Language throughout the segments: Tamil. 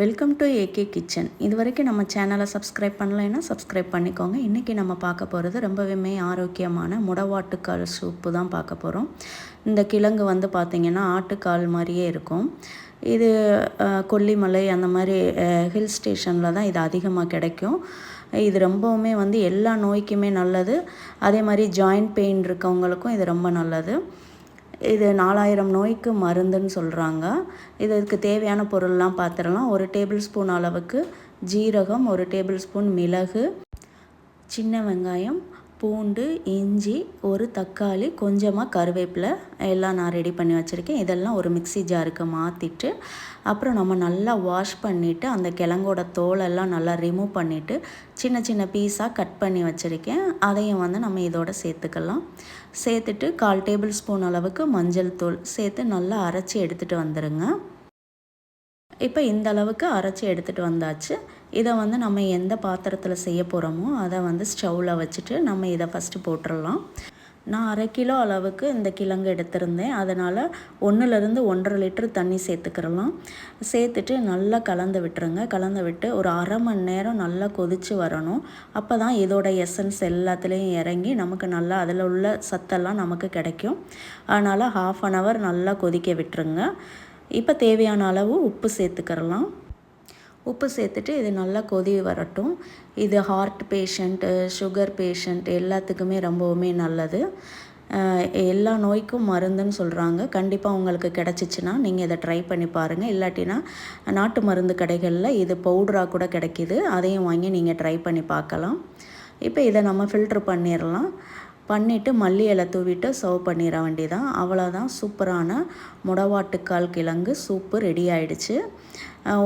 வெல்கம் டு ஏகே கிச்சன் இது வரைக்கும் நம்ம சேனலை சப்ஸ்கிரைப் பண்ணலைன்னா சப்ஸ்கிரைப் பண்ணிக்கோங்க. இன்றைக்கி நம்ம பார்க்க போகிறது ரொம்பவுமே ஆரோக்கியமான முடவாட்டுக்கால் சூப்பு தான் பார்க்க போகிறோம் இந்த கிழங்கு வந்து பார்த்திங்கன்னா ஆட்டுக்கால் மாதிரியே இருக்கும். இது கொல்லிமலை அந்த மாதிரி ஹில் ஸ்டேஷனில் தான் இது அதிகமாக கிடைக்கும். இது ரொம்பவுமே வந்து எல்லா நோய்க்குமே நல்லது. அதே மாதிரி ஜாயிண்ட் பெயின் இருக்கவங்களுக்கும் இது ரொம்ப நல்லது. இது நாலாயிரம் நோய்க்கு மருந்துன்னு சொல்கிறாங்க இதுக்கு தேவையான பொருள்லாம் பார்த்துடலாம் ஒரு டேபிள் ஸ்பூன் அளவுக்கு ஜீரகம் ஒரு டேபிள் ஸ்பூன் மிளகு சின்ன வெங்காயம் பூண்டு இஞ்சி ஒரு தக்காளி கொஞ்சமாக கருவேப்பிலை எல்லாம் நான் ரெடி பண்ணி வச்சுருக்கேன். இதெல்லாம் ஒரு மிக்ஸி ஜாருக்கு மாற்றிட்டு அப்புறம் நம்ம நல்லா வாஷ் பண்ணிவிட்டு அந்த கிழங்கோட தோலெல்லாம் நல்லா ரிமூவ் பண்ணிவிட்டு சின்ன சின்ன பீஸாக கட் பண்ணி வச்சுருக்கேன். அதையும் வந்து நம்ம இதோட சேர்த்துக்கலாம். சேர்த்துட்டு கால் டேபிள் ஸ்பூன் அளவுக்கு மஞ்சள் தூள் சேர்த்து நல்லா அரைச்சி எடுத்துகிட்டு வந்துடுங்க இப்போ இந்த அளவுக்கு அரைச்சி எடுத்துகிட்டு வந்தாச்சு. இதை வந்து நம்ம எந்த பாத்திரத்தில் செய்ய போகிறோமோ அதை வந்து ஸ்டவ்வில் வச்சுட்டு நம்ம இதை ஃபஸ்ட்டு போட்டுடலாம் நான் அரை கிலோ அளவுக்கு இந்த கிழங்கு எடுத்திருந்தேன். அதனால் ஒன்றுலேருந்து ஒன்றரை லிட்டர் தண்ணி சேர்த்துக்கிறலாம். சேர்த்துட்டு நல்லா கலந்து விட்டுருங்க. கலந்து விட்டு ஒரு அரை மணி நேரம் நல்லா கொதித்து வரணும். அப்போ தான் இதோட எசன்ஸ் எல்லாத்துலேயும் இறங்கி நமக்கு நல்லா அதில் உள்ள சத்தெல்லாம் நமக்கு கிடைக்கும். அதனால் ஹாஃப் அன் ஹவர் நல்லா கொதிக்க விட்டுருங்க. இப்போ தேவையான அளவு உப்பு சேர்த்துக்கிறலாம். உப்பு சேர்த்துட்டு இது நல்லா கொதி வரட்டும். இது ஹார்ட் பேஷண்ட்டு சுகர் பேஷண்ட் எல்லாத்துக்குமே ரொம்பவுமே நல்லது. எல்லா நோய்க்கும் மருந்துன்னு சொல்கிறாங்க கண்டிப்பாக உங்களுக்கு கிடச்சிச்சின்னா நீங்கள் இதை ட்ரை பண்ணி பாருங்கள் இல்லாட்டினா நாட்டு மருந்து கடைகளில் இது பவுடராக கூட கிடைக்கிது. அதையும் வாங்கி நீங்கள் ட்ரை பண்ணி பார்க்கலாம். இப்போ இதை நம்ம ஃபில்ட்ரு பண்ணிடலாம் பண்ணிவிட்டு மல்லி இலை தூவிட்டு சர்வ் பண்ணிட வேண்டியதான் அவ்வளோதான் சூப்பரான முடவாட்டுக்கால் கிழங்கு சூப்பு ரெடி ஆயிடுச்சு.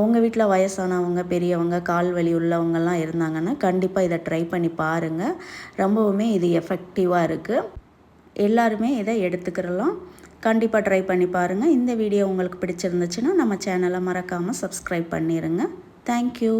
உங்கள் வீட்டில் வயசானவங்க பெரியவங்க கால் வலி உள்ளவங்கெல்லாம் இருந்தாங்கன்னா கண்டிப்பாக இதை ட்ரை பண்ணி பாருங்கள் ரொம்பவுமே இது எஃபெக்டிவாக இருக்குது எல்லாருமே இதை எடுத்துக்கிறலாம். கண்டிப்பாக ட்ரை பண்ணி பாருங்கள் இந்த வீடியோ உங்களுக்கு பிடிச்சிருந்துச்சுன்னா நம்ம சேனலை மறக்காமல் சப்ஸ்கிரைப் பண்ணிடுங்க தேங்க்யூ